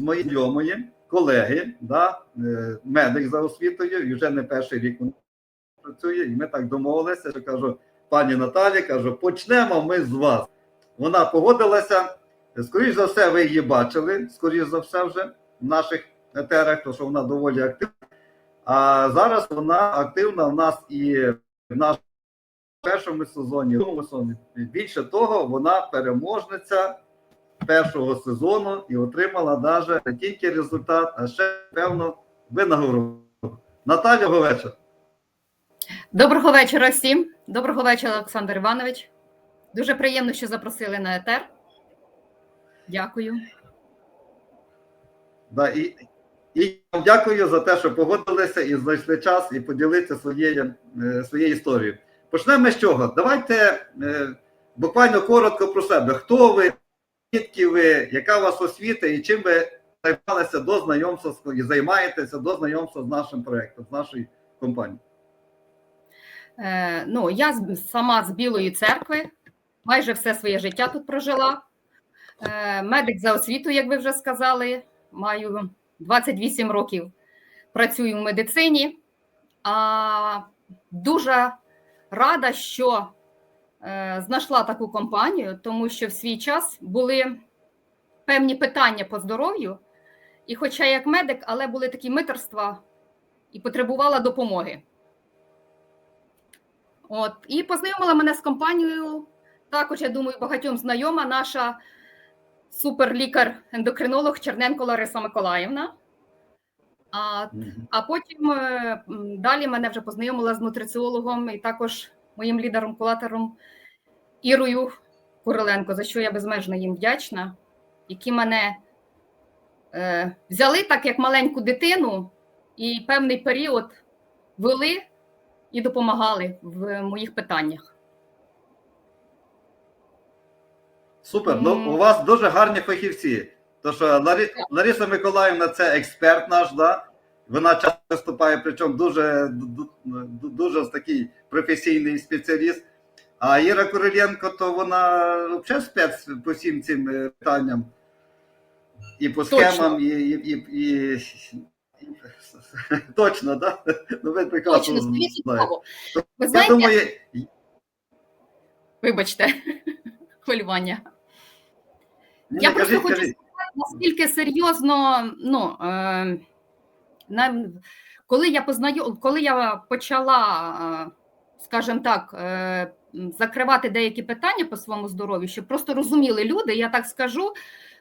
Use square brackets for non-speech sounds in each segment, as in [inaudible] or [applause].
мої знайомої, колеги, да, е, медик за освітою, і вже не перший рік він працює. І ми так домовилися, що кажу, пані Наталі, кажу, почнемо ми з вас. Вона погодилася. Скоріше за все, ви її бачили, скоріш за все, вже в наших етерах, тому що вона доволі активна. А зараз вона активна в нас і в нашому першому сезоні, в другому сезоні. Більше того, вона переможниця першого сезону і отримала навіть не тільки результат, а ще певно винагороду. Наталя Говеча. Доброго вечора всім. Доброго вечора, Олександр Іванович. Дуже приємно, що запросили на етер. Дякую. Да, і, і дякую за те, що погодилися і знайшли час і поділитися своєю, е, своєю історією. Почнемо з чого? Давайте е, буквально коротко про себе. Хто ви, звідки ви, яка у вас освіта і чим ви займалися до знайомства і займаєтеся до знайомства з нашим проєктом, з нашою компанією? Е, ну, я сама з Білої церкви, майже все своє життя тут прожила. Е, медик за освіту, як ви вже сказали, маю 28 років працюю в медицині. А дуже рада, що знайшла таку компанію, тому що в свій час були певні питання по здоров'ю. І, хоча як медик, але були такі митерства і потребувала допомоги. От, і познайомила мене з компанією. Також, я думаю, багатьом знайома наша суперлікар-ендокринолог Черненко Лариса Миколаївна. А, а потім е, далі мене вже познайомила з нутриціологом і також моїм лідером кулатором Ірою Куриленко, за що я безмежно їм вдячна, які мене е, взяли так як маленьку дитину і певний період вели і допомагали в моїх питаннях. Супер. Ну, у вас дуже гарні фахівці. То що Ларі... Лариса Миколаївна це експерт наш, да? Вона часто виступає, причому дуже, ду- ду- дуже такий професійний спеціаліст. А Іра Куриленко, то вона взагалі спец по всім цим е, питанням. І по Точно. схемам, і, і, і, і, і... [laughs] Точно? Да? Ну, ви прекрасно Точно, знаєте. Ви Я думаю, вибачте, [laughs] хвилювання. ні, Я ні, просто кажіть, хочу кажіть. сказати, наскільки серйозно, ну е, на, коли я познаю, коли я почала, е, скажімо так, е, закривати деякі питання по своєму здоров'ю, щоб просто розуміли люди, я так скажу.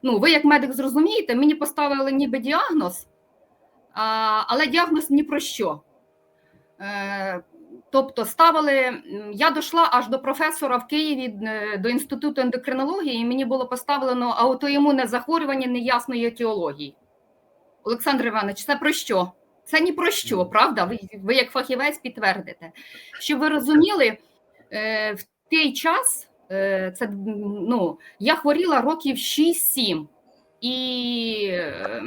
Ну, ви як медик зрозумієте, мені поставили ніби діагноз, але діагноз ні про що. Е, Тобто ставили, я дійшла аж до професора в Києві е, до інституту ендокринології, і мені було поставлено аутоімунне захворювання неясної етіології. Олександр Іванович, це про що? Це ні про що, правда? Ви, ви як фахівець підтвердите. Щоб ви розуміли, е, в той час е, це, ну, я хворіла років 6-7. І е,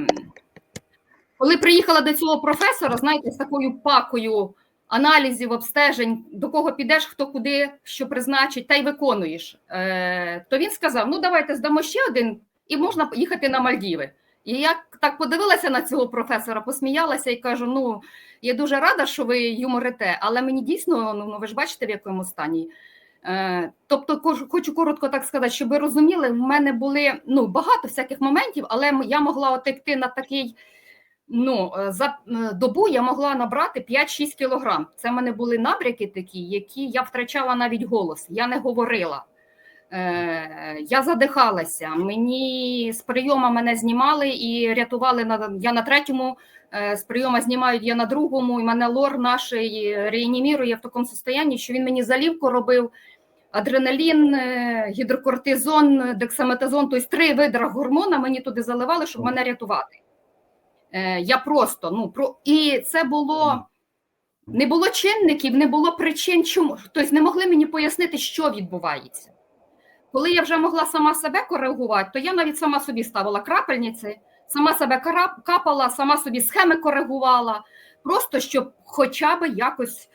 коли приїхала до цього професора, знаєте, з такою пакою аналізів, обстежень, до кого підеш, хто куди що призначить, та й виконуєш. Е, то він сказав: ну давайте здамо ще один, і можна їхати на Мальдіви. І я так подивилася на цього професора, посміялася і кажу: ну я дуже рада, що ви юморите, але мені дійсно, ну ви ж бачите, в якому стані. Е, тобто, хочу коротко так сказати, щоб ви розуміли, в мене були ну, багато всяких моментів, але я могла отекти на такий. Ну, е, за е, добу я могла набрати 5-6 кілограм. Це в мене були набряки такі, які я втрачала навіть голос. Я не говорила. Е, я задихалася. Мені з прийома мене знімали і рятували на я на третьому. е, З прийома знімають я на другому, і мене лор наш і реанімірує в такому стані, що він мені залівку робив. Адреналін, е, гідрокортизон, дексаметазон, тобто три види гормона мені туди заливали, щоб мене рятувати. Е, Я просто ну про і це було не було чинників, не було причин, чому тобто не могли мені пояснити, що відбувається. Коли я вже могла сама себе коригувати, то я навіть сама собі ставила крапельниці, сама себе капала, сама собі схеми коригувала, просто щоб хоча б якось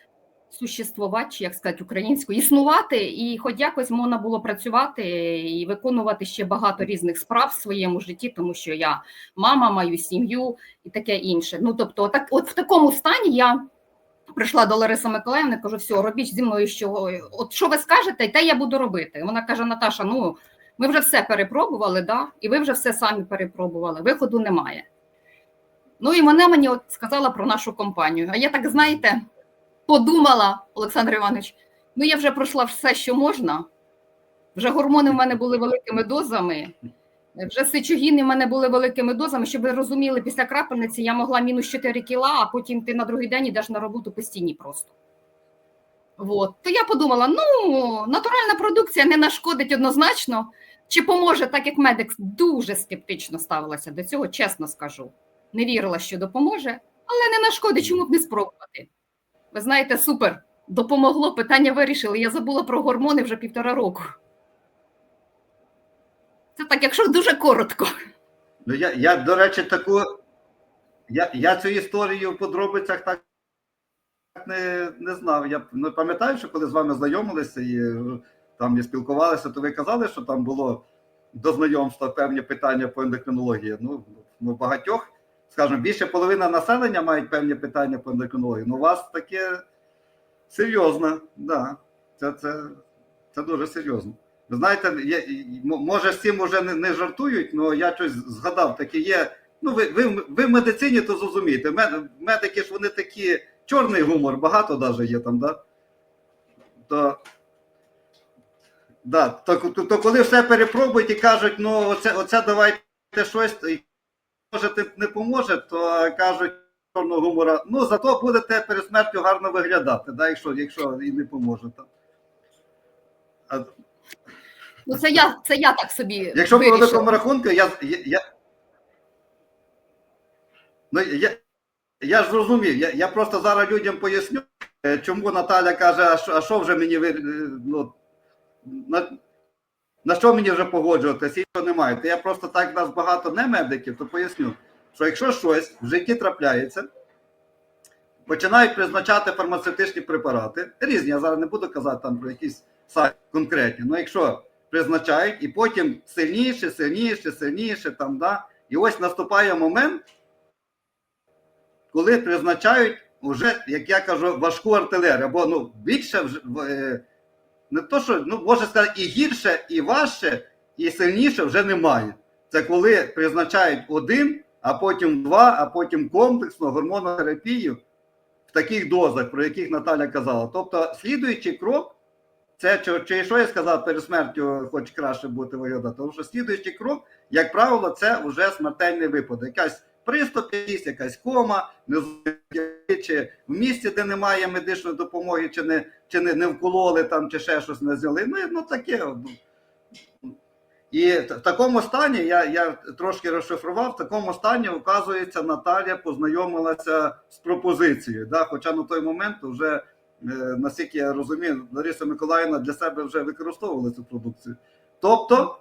существувати, чи як сказати українською, існувати, і хоч якось можна було працювати і виконувати ще багато різних справ в своєму житті, тому що я мама, маю сім'ю і таке інше. Ну тобто, так, от в такому стані я прийшла до Лариси Миколаївни, кажу, все, робіть зі мною, що от що ви скажете, те я буду робити. Вона каже: Наташа, ну ми вже все перепробували, да? і ви вже все самі перепробували. Виходу немає. Ну і вона мені от сказала про нашу компанію. А я так, знаєте, подумала, Олександр Іванович, ну я вже пройшла все, що можна. Вже гормони в мене були великими дозами, вже сичогіни в мене були великими дозами. Щоб ви розуміли, після крапельниці я могла мінус 4 кіла, а потім ти на другий день йдеш на роботу постійні просто. От. То я подумала: ну, натуральна продукція не нашкодить однозначно. Чи поможе, так як медик дуже скептично ставилася до цього, чесно скажу. Не вірила, що допоможе, але не нашкодить, чому б не спробувати. Ви знаєте, супер, допомогло, питання вирішили. Я забула про гормони вже півтора року. Це так, якщо дуже коротко. Ну, я, я, до речі, таку. Я, я цю історію в подробицях так не, не знав. Я ну, пам'ятаю, що коли з вами знайомилися і е, там і спілкувалися, то ви казали, що там було до знайомства певні питання по ендокринології. Ну, ну багатьох, скажімо, більше половина населення мають певні питання по ендокринології. Ну, у вас таке серйозне, да. Це, це, це дуже серйозно. Знаєте, я, може з цим вже не, не жартують, але я щось згадав, таке є. Ну, ви, ви, ви в медицині то зрозумієте. Мед- Медики ж вони такі, чорний гумор, багато навіть є там, да? То, да, то, то, то коли все перепробують і кажуть, ну оце, оце давайте щось, може не поможе, то кажуть чорного гумора, ну зато будете перед смертю гарно виглядати, да, якщо, якщо і не поможе. Ну, це я, це я так собі. Якщо по великому рахунку, я, я, я, ну, я, я ж зрозумів, я, я просто зараз людям поясню, е, чому Наталя каже, а що, а що вже мені ви- е, ну, на, на що мені вже погоджуватися, і що немає. То я просто так нас багато не медиків, то поясню, що якщо щось в житті трапляється, починають призначати фармацевтичні препарати, різні, я зараз не буду казати там про якісь сайт конкретні, але якщо призначають, і потім сильніше, сильніше, сильніше там, да. І ось наступає момент, коли призначають уже, як я кажу, важку артилерію, або ну, більше вже е, не то, що ну, можна сказати, і гірше, і важче, і сильніше вже немає. Це коли призначають один, а потім два, а потім комплексно гормонотерапію в таких дозах, про яких Наталя казала. Тобто, слідуючий крок. Це чи, чи що я сказав перед смертю, хоч краще бути виглядати, тому що слідуючий крок, як правило, це вже смертельний випадок. Якась приступ, якась кома, не чи в місті, де немає медичної допомоги, чи не чи не, не вкололи там, чи ще щось не взяли. Ну, ну таке. І в такому стані я, я трошки розшифрував, в такому стані, оказується, Наталя познайомилася з пропозицією. Да? Хоча на той момент вже наскільки я розумію, Лариса Миколаївна для себе вже використовувала цю продукцію. Тобто,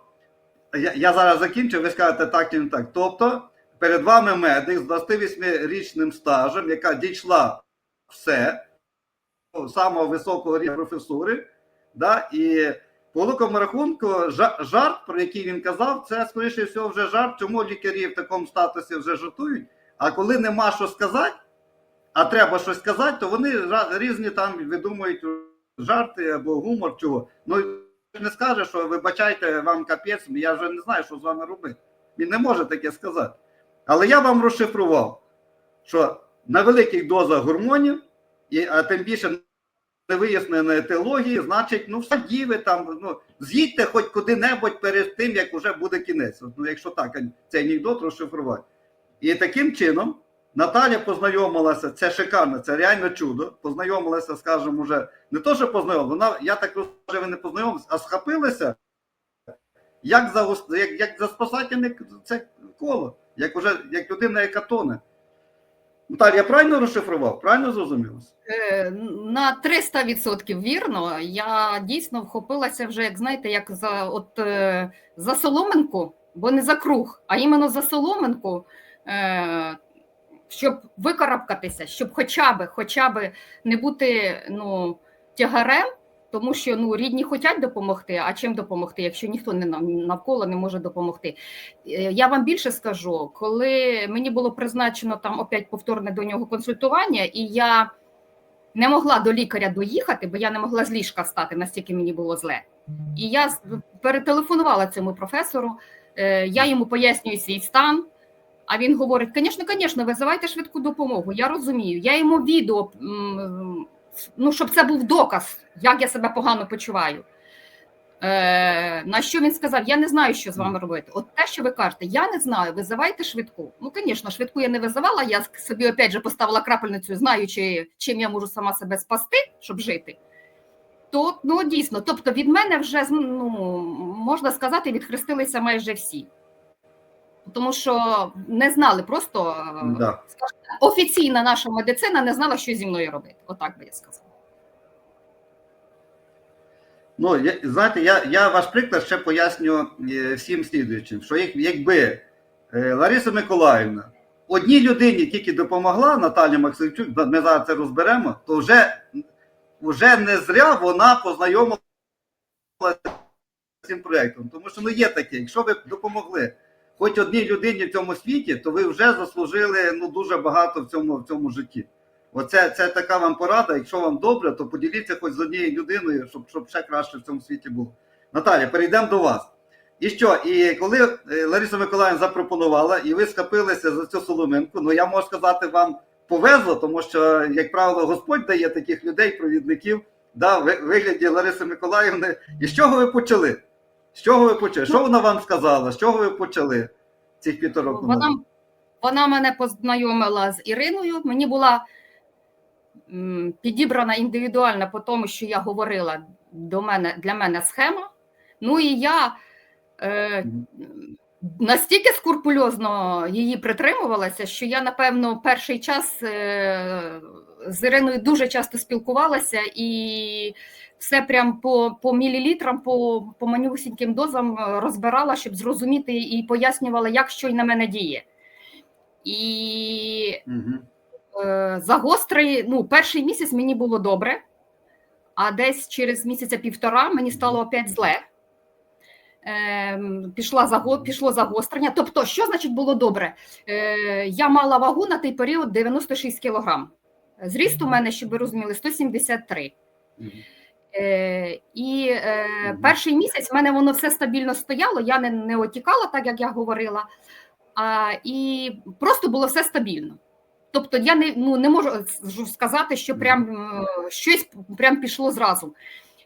я, я зараз закінчу, ви скажете так чи не так. Тобто, перед вами медик з 28-річним стажем, яка дійшла все самого високого рівня професури, да, і по великому рахунку, жарт, про який він казав, це скоріше всього вже жарт, чому лікарі в такому статусі вже жартують. А коли нема що сказати, а треба щось сказати, то вони різні там видумують жарти або гумор чого. Ну не скаже, що вибачайте, вам капець, я вже не знаю, що з вами робити. Він не може таке сказати. Але я вам розшифрував, що на великих дозах гормонів, і, а тим більше невиясненої етиології, значить, ну все діви там, ну, з'їдьте хоч куди-небудь перед тим, як вже буде кінець. Ну, якщо так, цей анекдот розшифрувати. І таким чином Наталя познайомилася, це шикарно, це реально чудо. Познайомилася, скажімо, вже не то, що познайомилася, вона, я так розумію, ви не познайомилися, а схопилися, як за, як, як за спасательне це коло, як уже як людина, яка тоне. Наталя, я правильно розшифрував? Правильно зрозуміло? Е, На 300% вірно. Я дійсно вхопилася вже, як знаєте, як за от е, за соломинку, бо не за круг, а іменно за соломинку. Щоб викарабкатися, щоб хоча б, хоча б не бути ну, тягарем, тому що ну, рідні хочуть допомогти, а чим допомогти, якщо ніхто не нав- навколо не може допомогти. Е, Я вам більше скажу, коли мені було призначено там опять повторне до нього консультування, і я не могла до лікаря доїхати, бо я не могла з ліжка встати, настільки мені було зле. І я перетелефонувала цьому професору, е, я йому пояснюю свій стан. А він говорить: звісно, звісно, визивайте швидку допомогу. Я розумію. Я йому відео, ну, щоб це був доказ, як я себе погано почуваю. Е, на що він сказав: Я не знаю, що з вами робити. От те, що ви кажете, я не знаю, визивайте швидку. Ну, звісно, швидку я не визивала. Я собі опять же поставила крапельницю, знаючи, чим я можу сама себе спасти, щоб жити. То ну дійсно, тобто від мене вже ну, можна сказати, відхрестилися майже всі. Тому що не знали просто е, Да. офіційна наша медицина не знала, що зі мною робити. Отак би я сказала. Ну, я, знаєте, я, я ваш приклад ще поясню е, всім слідуючим, що як, якби е, Лариса Миколаївна одній людині тільки допомогла, Наталі Максимчук, ми зараз це розберемо, то вже, вже не зря вона познайомилася з цим проєктом. Тому що ну, є таке, якщо ви допомогли хоч одній людині в цьому світі, то ви вже заслужили ну, дуже багато в цьому, в цьому житті. Оце це така вам порада. Якщо вам добре, то поділіться хоч з однією людиною, щоб, щоб ще краще в цьому світі було. Наталя, перейдемо до вас. І що? І коли е, Лариса Миколаївна запропонувала, і ви схопилися за цю соломинку, ну я можу сказати, вам повезло, тому що, як правило, Господь дає таких людей, провідників, да, в вигляді Лариси Миколаївни. І з чого ви почали? З чого ви почали? Що вона вам сказала? З чого ви почали цих півтора року? Вона, вона мене познайомила з Іриною. Мені була м, підібрана індивідуально по тому, що я говорила до мене для мене схема. Ну і я е, настільки скрупульозно її притримувалася, що я, напевно, перший час е, з Іриною дуже часто спілкувалася і все прям по, по мілілітрам, по, по манюсіньким дозам е, розбирала, щоб зрозуміти і пояснювала, як що й на мене діє. І Мгм. е, загострий, ну, перший місяць мені було добре, а десь через місяця півтора мені стало опять зле. Ем, пішла заго, пішло загострення. Тобто, що значить було добре? Е, я мала вагу на той період 96 кілограм. Зріст у мене, щоб ви розуміли, 173. Мгм. Е, і е, перший місяць в мене воно все стабільно стояло, я не, не отікала, так як я говорила, а, і просто було все стабільно. Тобто я не, ну, не можу сказати, що прям е, щось прям пішло зразу.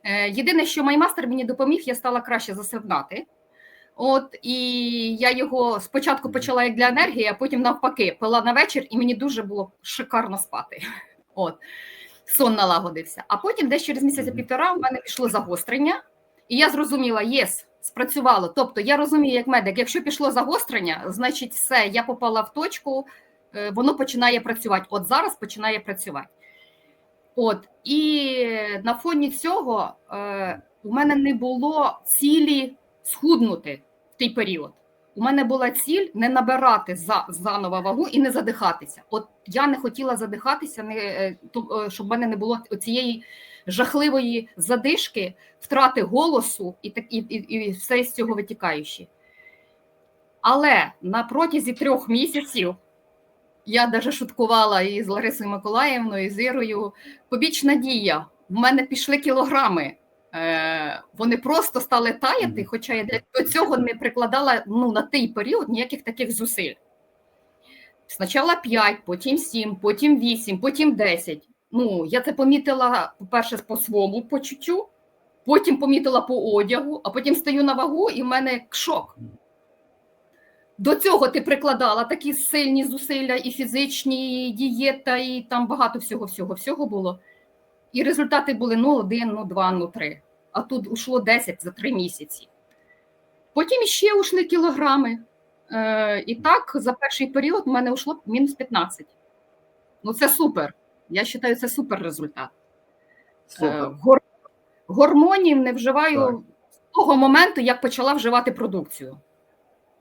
Е, єдине, що маймастер мені допоміг, я стала краще засипати. От і я його спочатку почала як для енергії, а потім навпаки пила на вечір, і мені дуже було шикарно спати. [laughs] От сон налагодився. А потім, десь через місяця-півтора, у мене пішло загострення, і я зрозуміла, єс, спрацювало. Тобто, я розумію, як медик, якщо пішло загострення, значить, все, я попала в точку, е, воно починає працювати. От зараз починає працювати. От і на фоні цього е, у мене не було цілі схуднути той період. У мене була ціль не набирати за заново вагу і не задихатися. От я не хотіла задихатися, не е, е, щоб в мене не було цієї жахливої задишки, втрати голосу і так і, і, і все з цього витікаючи. Але на протязі трьох місяців я навіть шуткувала і з Ларисою Миколаївною, і з Ірою. Побічна дія. В мене пішли кілограми. Е, вони просто стали таяти, хоча я до цього не прикладала ну, на той період ніяких таких зусиль. Спочатку 5, потім 7, потім 8, потім 10. Ну, я це помітила, по-перше, по своєму почуттю, потім помітила по одягу, а потім стою на вагу, і в мене шок. До цього ти прикладала такі сильні зусилля, і фізичні, і дієта, і там багато всього, всього, всього було. І результати були ну один, ну два, ну три. А тут ушло 10 за три місяці. Потім ще ушли кілограми. Е, і так, за перший період в мене ушло мінус 15. Ну, це супер. Я вважаю, це супер результат. Супер. Е, гор- гормонів не вживаю Так. з того моменту, як почала вживати продукцію.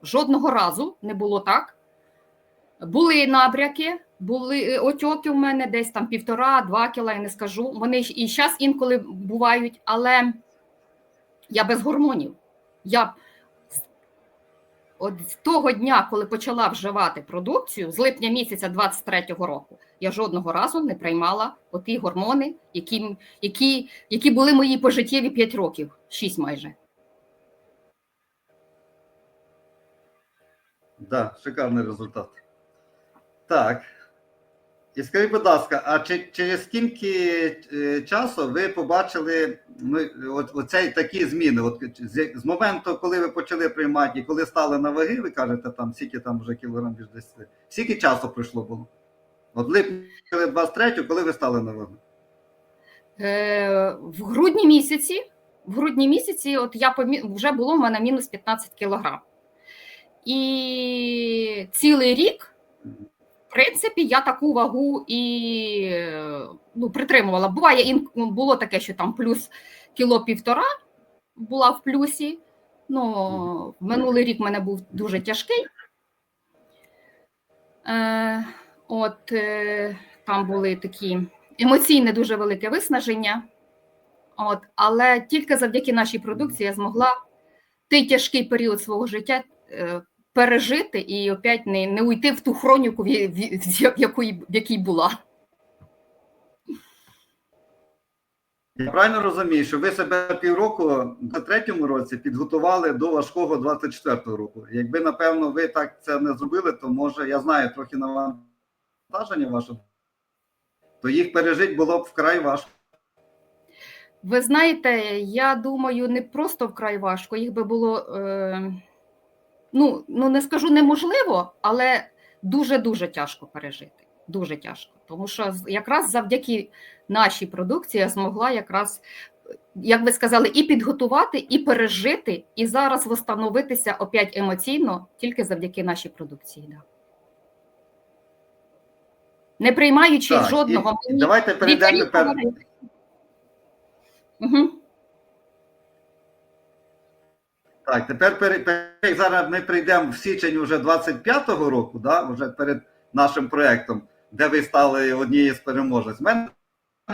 Жодного разу не було так, Були набряки, були е, отьоки у мене десь там півтора-два кіла, я не скажу. Вони і зараз інколи бувають, але я без гормонів. Я от з того дня, коли почала вживати продукцію, з липня місяця 23-го року, я жодного разу не приймала оті гормони, які, які, які були мої пожиттєві 5 років, 6 майже. Да, шикарний результат. Так. І скажіть, будь ласка, а чи, через скільки е, часу ви побачили ну, оцей такі зміни? От, з, з моменту, коли ви почали приймати і коли стали на ваги, ви кажете, там скільки там вже кілограм більш 10, скільки часу пройшло було? От липня 23 коли ви стали на вагу? Е, в грудні місяці, в грудні місяці, от я помі... вже було в мене мінус 15 кілограм. І цілий рік, в принципі, я таку вагу і ну, притримувала. Буває, ін... було таке, що там плюс кіло півтора була в плюсі. Ну, минулий рік в мене був дуже тяжкий. Е, от е, там були такі емоційне дуже велике виснаження. От, але тільки завдяки нашій продукції я змогла той тяжкий період свого життя е, пережити і опять не, не уйти в ту хроніку, в, в, якої- в якій була. Я правильно розумію, що ви себе півроку на третьому році підготували до важкого 24-го року. Якби, напевно, ви так це не зробили, то може, я знаю трохи навантаження ваше, то їх пережити було б вкрай важко. Ви знаєте, я думаю, не просто вкрай важко, їх би було, е, ну, ну не скажу неможливо, але дуже-дуже тяжко пережити. Дуже тяжко. Тому що якраз завдяки нашій продукції я змогла якраз, як ви сказали, і підготувати, і пережити, і зараз встановитися опять емоційно тільки завдяки нашій продукції. Да. Не приймаючи Так, жодного і, і давайте перейдемо. Угу. Так, тепер пере- пере- зараз ми прийдемо в січень уже 25-го року, да, вже перед нашим проєктом, де ви стали однією з переможець. Мене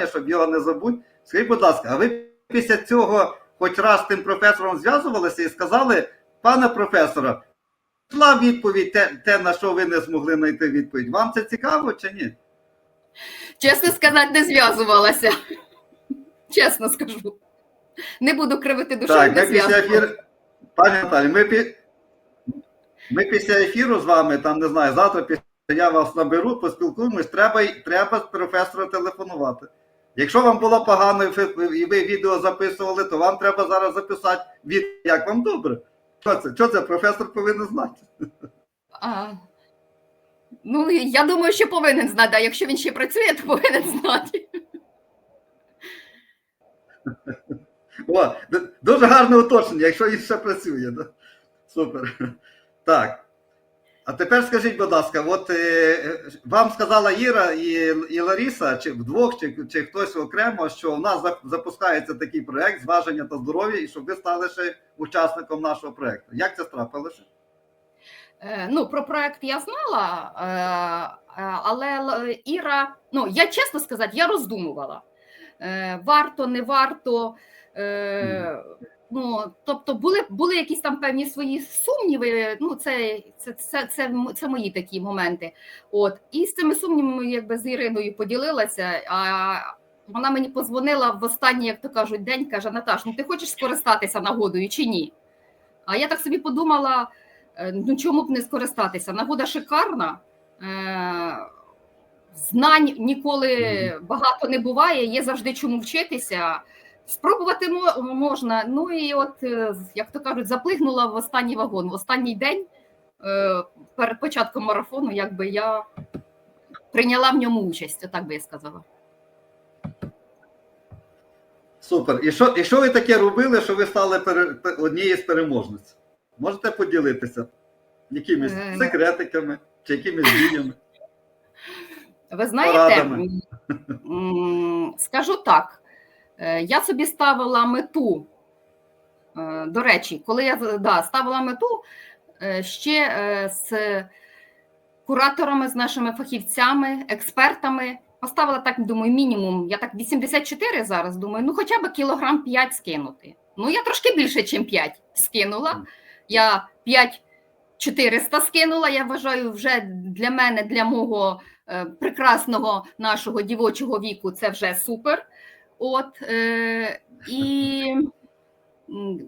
щоб його не забудь. Скажіть, будь ласка, а ви після цього хоч раз з тим професором зв'язувалися і сказали, пане професоре, йшла відповідь те, те, на що ви не змогли знайти відповідь. Вам це цікаво чи ні? Чесно сказати, не зв'язувалася. Чесно скажу. Не буду кривити душу, Так, не ми після зв'язувалася. ефіру. Пані Наталі, ми, пі... ми після ефіру з вами, там не знаю, завтра після я вас наберу, поспілкуємось, треба, треба професору телефонувати. Якщо вам було погано і ви, відео записували, то вам треба зараз записати відео, як вам добре. Що це? Що це професор повинен знати? А, ну, я думаю, що повинен знати, а якщо він ще працює, то повинен знати. О, дуже гарне уточнення, якщо він ще працює. Да? Супер. Так. А тепер скажіть, будь ласка, от е, вам сказала Іра і, і Ларіса, чи вдвох, чи, чи хтось окремо, що у нас запускається такий проект зваження та здоров'я, і щоб ви стали ще учасником нашого проекту. Як це трапилося? Е, Ну, про проект я знала, е, е, але Іра, ну, я чесно сказати, я роздумувала. Варто, не варто. Е, Ну, тобто були, були якісь там певні свої сумніви. Ну, це, це, це, це, це мої такі моменти. От. І з цими сумнівами якби з Іриною поділилася. А вона мені позвонила в останній, як то кажуть, день, каже: Наташ, ну ти хочеш скористатися нагодою чи ні? А я так собі подумала: е, ну чому б не скористатися? Нагода шикарна. Е, Знань ніколи багато не буває, є завжди чому вчитися. Спробувати можна. Ну і от, е, як то кажуть, заплигнула в останній вагон. В останній день е, перед початком марафону, якби я прийняла в ньому участь, отак би я сказала. Супер. І що, і що ви таке робили, що ви стали пере, пе- однією з переможниць? Можете поділитися якимись Е. секретиками чи якимись діями? Ви знаєте, Порадами. скажу так, я собі ставила мету. е, До речі, коли я да, ставила мету е, ще е, з кураторами, з нашими фахівцями, експертами. Поставила так, думаю, мінімум. Я так 84 зараз думаю, ну хоча б кілограм 5 скинути. Ну, я трошки більше, ніж 5 скинула. Я 5 400 скинула. Я вважаю, вже для мене, для мого е, прекрасного нашого дівочого віку, це вже супер. От е, і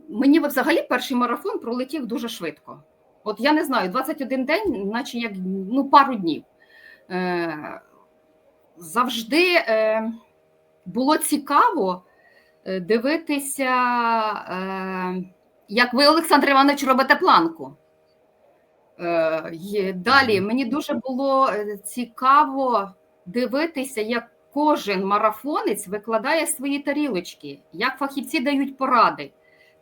мені взагалі перший марафон пролетів дуже швидко. От я не знаю, 21 день, наче як ну, пару днів. Е, завжди е, було цікаво е, дивитися, е, як ви, Олександр Іванович, робите планку. Е, далі мені дуже було е, цікаво дивитися, як кожен марафонець викладає свої тарілочки, як фахівці дають поради.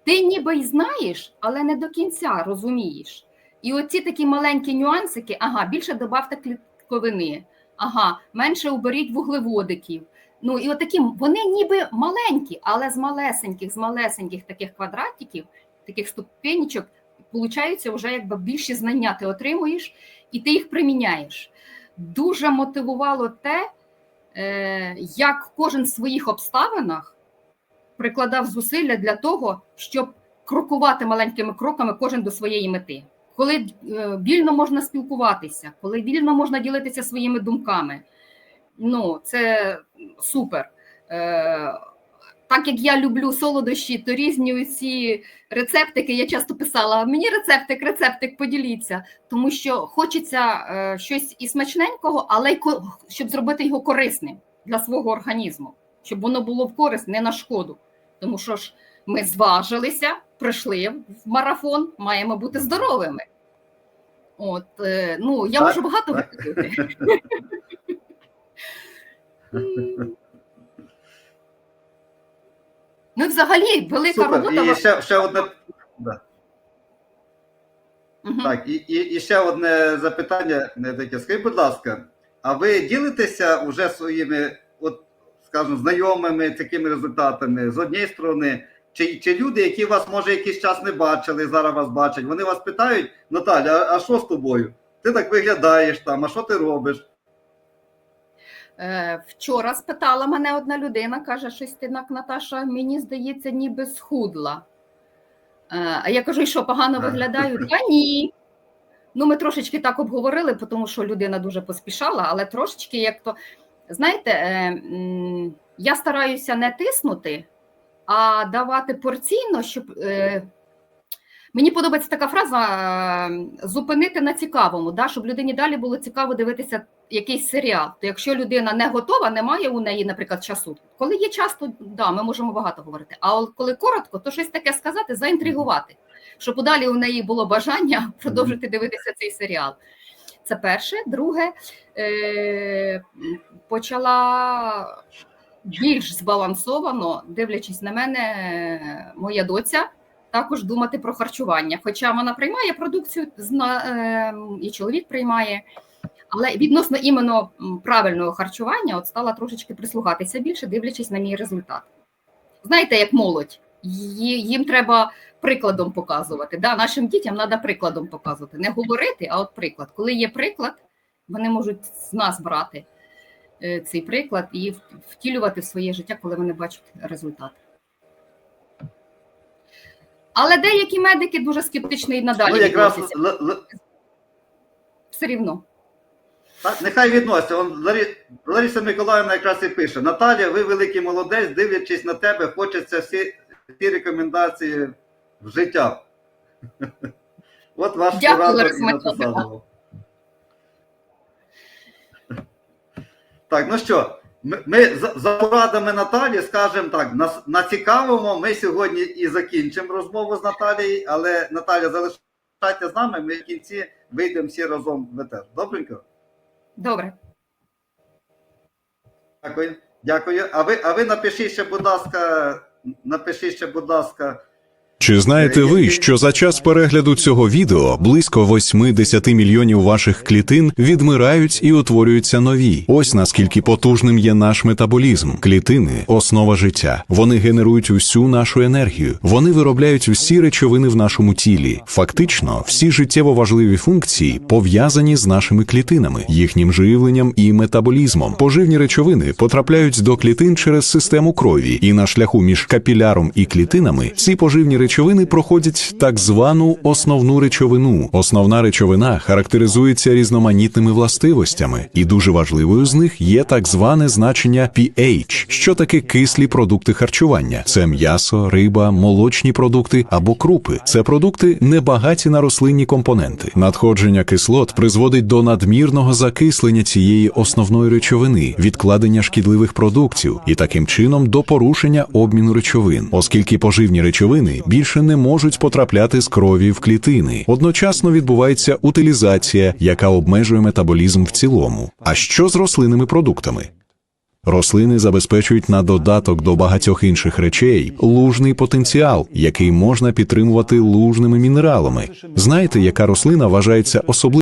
Ти ніби й знаєш, але не до кінця розумієш. І оці такі маленькі нюансики, ага, більше добавте клітковини, ага, менше уберіть вуглеводиків. Ну і отакі вони ніби маленькі, але з малесеньких, з малесеньких таких квадратиків, таких ступенечок, получаються вже якби більші знання ти отримуєш і ти їх приміняєш. Дуже мотивувало те, як кожен в своїх обставинах прикладав зусилля для того, щоб крокувати маленькими кроками кожен до своєї мети. Коли е, вільно можна спілкуватися, коли вільно можна ділитися своїми думками. Ну, це супер. Так як я люблю солодощі, то різні ці рецептики я часто писала: мені рецептик, рецептик, поділіться, тому що хочеться е, щось і смачненького, але й щоб зробити його корисним для свого організму, щоб воно було в користь, не на шкоду. Тому що ж ми зважилися, прийшли в марафон, маємо бути здоровими. От, е, ну, я Так, можу багато говорити. [laughs] [laughs] [laughs] М. Ну, взагалі, велика Супер. робота. І ще, ще одне. Да. Мгм. Так, і, і, і ще одне запитання не таке. Скажіть, будь ласка, а ви ділитеся вже своїми, от, скажімо, знайомими такими результатами з однієї сторони, чи, чи люди, які вас, може, якийсь час не бачили, зараз вас бачать, вони вас питають, Наталя, а що з тобою? Ти так виглядаєш там, а що ти робиш? Е, Вчора спитала мене одна людина, каже, щось ти так, Наташа, мені здається, ніби схудла. Е, А я кажу, і що погано виглядаю? Та ні. Ну, ми трошечки так обговорили, тому що людина дуже поспішала, але трошечки як то. Знаєте, е, я стараюся не тиснути, а давати порційно, щоб. Мені подобається така фраза е, зупинити на цікавому, да, щоб людині далі було цікаво дивитися якийсь серіал. То якщо людина не готова, немає у неї, наприклад, часу. Коли є час, то да, ми можемо багато говорити. А коли коротко, то щось таке сказати, заінтригувати, щоб удалі у неї було бажання [laughs] продовжити дивитися цей серіал. Це перше. Друге, е, почала більш збалансовано, дивлячись на мене, е, моя доця також думати про харчування. Хоча вона приймає продукцію, е, і чоловік приймає. Але відносно іменно правильного харчування, от стала трошечки прислухатися більше, дивлячись на мій результат. Знаєте, як молодь, їм треба прикладом показувати. Да? Нашим дітям треба прикладом показувати. Не говорити, а от приклад. Коли є приклад, вони можуть з нас брати е, цей приклад і втілювати в своє життя, коли вони бачать результат. Але деякі медики дуже скептично і надалі ну, якраз відносяться. Все рівно. Так, нехай відноситься. Он Ларі... Лариса Миколаївна якраз і пише: Наталя, ви великий молодець, дивлячись на тебе, хочеться всі, всі рекомендації в життя. [laughs] От ваш Лариса вам. Так, ну що, ми, ми за, за порадами Наталі скажемо так: на, на цікавому ми сьогодні і закінчимо розмову з Наталією, але Наталя, залишайтеся з нами, ми в кінці вийдемо всі разом в етер. Добренько? Добре. Дякую. Дякую. А ви, а ви напишіть ще, будь ласка, напишіть ще, будь ласка, Чи знаєте ви, що за час перегляду цього відео близько 8-10 мільйонів ваших клітин відмирають і утворюються нові? Ось наскільки потужним є наш метаболізм. Клітини основа життя. Вони генерують усю нашу енергію. Вони виробляють усі речовини в нашому тілі. Фактично, всі життєво важливі функції пов'язані з нашими клітинами, їхнім живленням і метаболізмом. Поживні речовини потрапляють до клітин через систему крові, і на шляху між капіляром і клітинами ці поживні речовини проходять так звану основну речовину. Основна речовина характеризується різноманітними властивостями, і дуже важливою з них є так зване значення pH. Що таке кислі продукти харчування? Це м'ясо, риба, молочні продукти або крупи. Це продукти не багаті на рослинні компоненти. Надходження кислот призводить до надмірного закислення цієї основної речовини, відкладення шкідливих продуктів і таким чином до порушення обміну речовин, оскільки поживні речовини більше не можуть потрапляти з крові в клітини. Одночасно відбувається утилізація, яка обмежує метаболізм в цілому. А що з рослинними продуктами? Рослини забезпечують на додаток до багатьох інших речей лужний потенціал, який можна підтримувати лужними мінералами. Знаєте, яка рослина вважається особливо